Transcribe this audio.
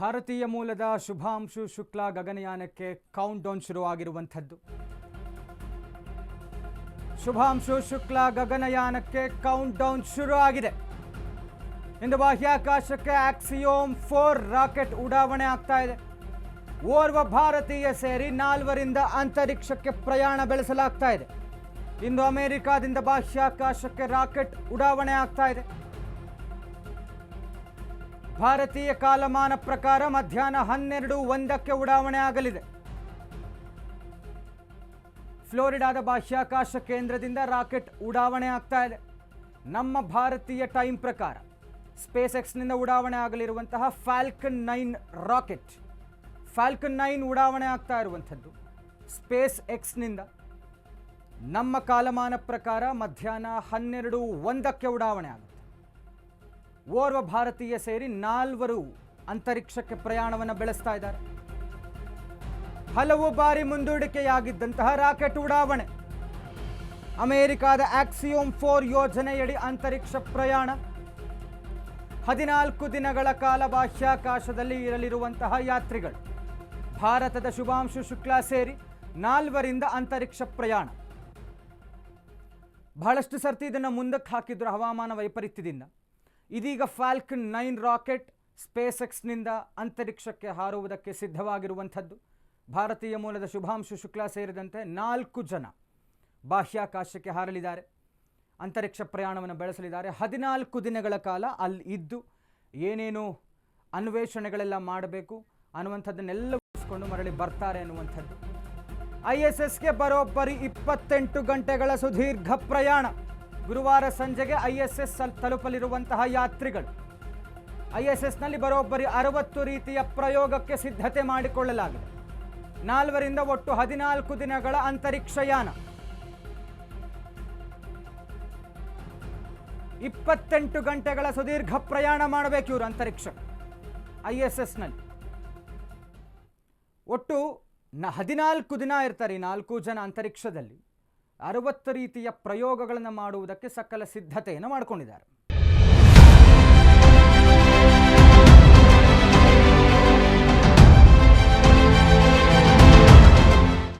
ಭಾರತೀಯ ಮೂಲದ ಶುಭಾಂಶು ಶುಕ್ಲಾ ಗಗನಯಾನಕ್ಕೆ ಕೌಂಟ್ ಡೌನ್ ಶುರುವಾಗಿರುವಂಥದ್ದು. ಶುಭಾಂಶು ಶುಕ್ಲಾ ಗಗನಯಾನಕ್ಕೆ ಕೌಂಟ್ ಡೌನ್ ಶುರು ಆಗಿದೆ ಇಂದು ಬಾಹ್ಯಾಕಾಶಕ್ಕೆ ಆಕ್ಸಿಯೋಮ್ ಫೋರ್ ರಾಕೆಟ್ ಉಡಾವಣೆ ಆಗ್ತಾ ಇದೆ. ಓರ್ವ ಭಾರತೀಯ ಸೇರಿ ನಾಲ್ವರಿಂದ ಅಂತರಿಕ್ಷಕ್ಕೆ ಪ್ರಯಾಣ ಬೆಳೆಸಲಾಗ್ತಾ ಇದೆ. ಇಂದು ಅಮೆರಿಕಾದಿಂದ ಬಾಹ್ಯಾಕಾಶಕ್ಕೆ ರಾಕೆಟ್ ಉಡಾವಣೆ ಆಗ್ತಾ ಇದೆ. ಭಾರತೀಯ ಕಾಲಮಾನ ಪ್ರಕಾರ ಮಧ್ಯಾಹ್ನ ಹನ್ನೆರಡು ಒಂದಕ್ಕೆ ಉಡಾವಣೆ ಆಗಲಿದೆ. ಫ್ಲೋರಿಡಾದ ಬಾಹ್ಯಾಕಾಶ ಕೇಂದ್ರದಿಂದ ರಾಕೆಟ್ ಉಡಾವಣೆ ಆಗ್ತಾ ಇದೆ. ನಮ್ಮ ಭಾರತೀಯ ಟೈಮ್ ಪ್ರಕಾರ ಸ್ಪೇಸ್ ಎಕ್ಸ್ನಿಂದ ಉಡಾವಣೆ ಆಗಲಿರುವಂತಹ Falcon nine rocket. Falcon nine ಉಡಾವಣೆ ಆಗ್ತಾ ಇರುವಂಥದ್ದು ಸ್ಪೇಸ್ ಎಕ್ಸ್ನಿಂದ ನಮ್ಮ ಕಾಲಮಾನ ಪ್ರಕಾರ ಮಧ್ಯಾಹ್ನ ಹನ್ನೆರಡು ಒಂದಕ್ಕೆ ಉಡಾವಣೆ ಆಗುತ್ತೆ. ಓರ್ವ ಭಾರತೀಯ ಸೇರಿ ನಾಲ್ವರು ಅಂತರಿಕ್ಷಕ್ಕೆ ಪ್ರಯಾಣವನ್ನು ಬೆಳೆಸ್ತಾ ಇದ್ದಾರೆ. ಹಲವು ಬಾರಿ ಮುಂದೂಡಿಕೆಯಾಗಿದ್ದಂತಹ ರಾಕೆಟ್ ಉಡಾವಣೆ, ಅಮೆರಿಕಾದ ಆಕ್ಸಿಯೋಮ್ ಫೋರ್ ಯೋಜನೆಯಡಿ ಅಂತರಿಕ್ಷ ಪ್ರಯಾಣ, ಹದಿನಾಲ್ಕು ದಿನಗಳ ಕಾಲ ಬಾಹ್ಯಾಕಾಶದಲ್ಲಿ ಇರಲಿರುವಂತಹ ಯಾತ್ರಿಗಳು, ಭಾರತದ ಶುಭಾಂಶು ಶುಕ್ಲಾ ಸೇರಿ ನಾಲ್ವರಿಂದ ಅಂತರಿಕ್ಷ ಪ್ರಯಾಣ. ಬಹಳಷ್ಟು ಸರ್ತಿ ಇದನ್ನು ಮುಂದಕ್ಕೆ ಹಾಕಿದ್ರು ಹವಾಮಾನ ವೈಪರೀತ್ಯದಿಂದ. ಇದೀಗ ಫ್ಯಾಲ್ಕನ್ ನೈನ್ ರಾಕೆಟ್ ಸ್ಪೇಸ್ ಎಕ್ಸ್ನಿಂದ ಅಂತರಿಕ್ಷಕ್ಕೆ ಹಾರುವುದಕ್ಕೆ ಸಿದ್ಧವಾಗಿರುವಂಥದ್ದು. ಭಾರತೀಯ ಮೂಲದ ಶುಭಾಂಶು ಶುಕ್ಲಾ ಸೇರಿದಂತೆ ನಾಲ್ಕು ಜನ ಬಾಹ್ಯಾಕಾಶಕ್ಕೆ ಹಾರಲಿದ್ದಾರೆ. ಅಂತರಿಕ್ಷ ಪ್ರಯಾಣವನ್ನು ಬೆಳೆಸಲಿದ್ದಾರೆ. ಹದಿನಾಲ್ಕು ದಿನಗಳ ಕಾಲ ಅಲ್ಲಿ ಇದ್ದು ಏನೇನು ಅನ್ವೇಷಣೆಗಳೆಲ್ಲ ಮಾಡಬೇಕು ಅನ್ನುವಂಥದ್ದನ್ನೆಲ್ಲ ಮುಗಿಸ್ಕೊಂಡು ಮರಳಿ ಬರ್ತಾರೆ ಅನ್ನುವಂಥದ್ದು. ಐ ಎಸ್ ಎಸ್ಗೆ ಬರೋಬ್ಬರಿ ಇಪ್ಪತ್ತೆಂಟು ಗಂಟೆಗಳ ಸುದೀರ್ಘ ಪ್ರಯಾಣ. ಗುರುವಾರ ಸಂಜೆಗೆ ಐಎಸ್ಎಸ್ ಎಸ್ ಎಸ್ ತಲುಪಲಿರುವಂತಹ ಯಾತ್ರಿಗಳು. ಐಎಸ್ಎಸ್ನಲ್ಲಿ ಎಸ್ ಎಸ್ನಲ್ಲಿ ಬರೋಬ್ಬರಿ ಅರವತ್ತು ರೀತಿಯ ಪ್ರಯೋಗಕ್ಕೆ ಸಿದ್ಧತೆ ಮಾಡಿಕೊಳ್ಳಲಾಗಿದೆ. ನಾಲ್ವರಿಂದ ಒಟ್ಟು ಹದಿನಾಲ್ಕು ದಿನಗಳ ಅಂತರಿಕ್ಷಯಾನ. ಇಪ್ಪತ್ತೆಂಟು ಗಂಟೆಗಳ ಸುದೀರ್ಘ ಪ್ರಯಾಣ ಮಾಡಬೇಕು ಇವರು ಅಂತರಿಕ್ಷ ಐ ಎಸ್ ಒಟ್ಟು ನ, ಹದಿನಾಲ್ಕು ದಿನ ಇರ್ತಾರೆ ನಾಲ್ಕು ಜನ ಅಂತರಿಕ್ಷದಲ್ಲಿ. ಅರವತ್ತು ರೀತಿಯ ಪ್ರಯೋಗಗಳನ್ನು ಮಾಡುವುದಕ್ಕೆ ಸಕಲ ಸಿದ್ಧತೆಯನ್ನು ಮಾಡಿಕೊಂಡಿದ್ದಾರೆ.